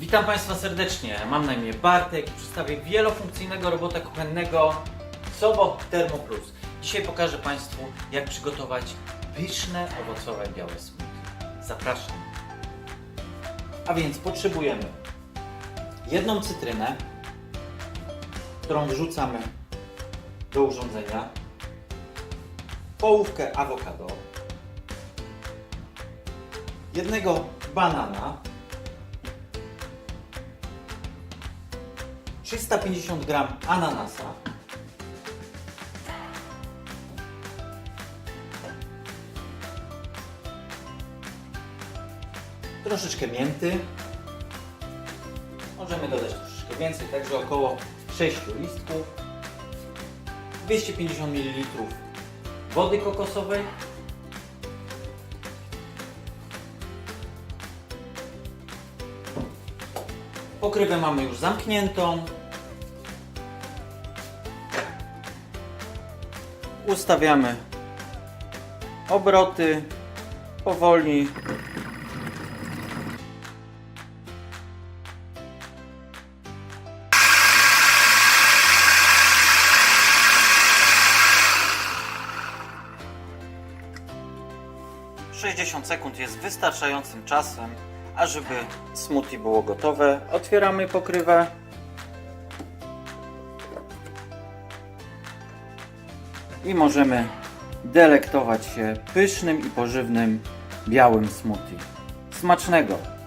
Witam Państwa serdecznie. Mam na imię Bartek i przedstawię wielofunkcyjnego robota kuchennego Sobot Thermo Plus. Dzisiaj pokażę Państwu, jak przygotować pyszne owocowe białe smoothie. Zapraszam. A więc potrzebujemy jedną cytrynę, którą wrzucamy do urządzenia, połówkę awokado, jednego banana, 350 gram ananasa, troszeczkę mięty, możemy dodać troszeczkę więcej, także około 6 listków, 250 ml wody kokosowej, Pokrywę mamy już zamkniętą. Ustawiamy obroty powoli. Sześćdziesiąt sekund jest wystarczającym czasem, ażeby smoothie było gotowe. Otwieramy pokrywę. I możemy delektować się pysznym i pożywnym białym smoothie. Smacznego!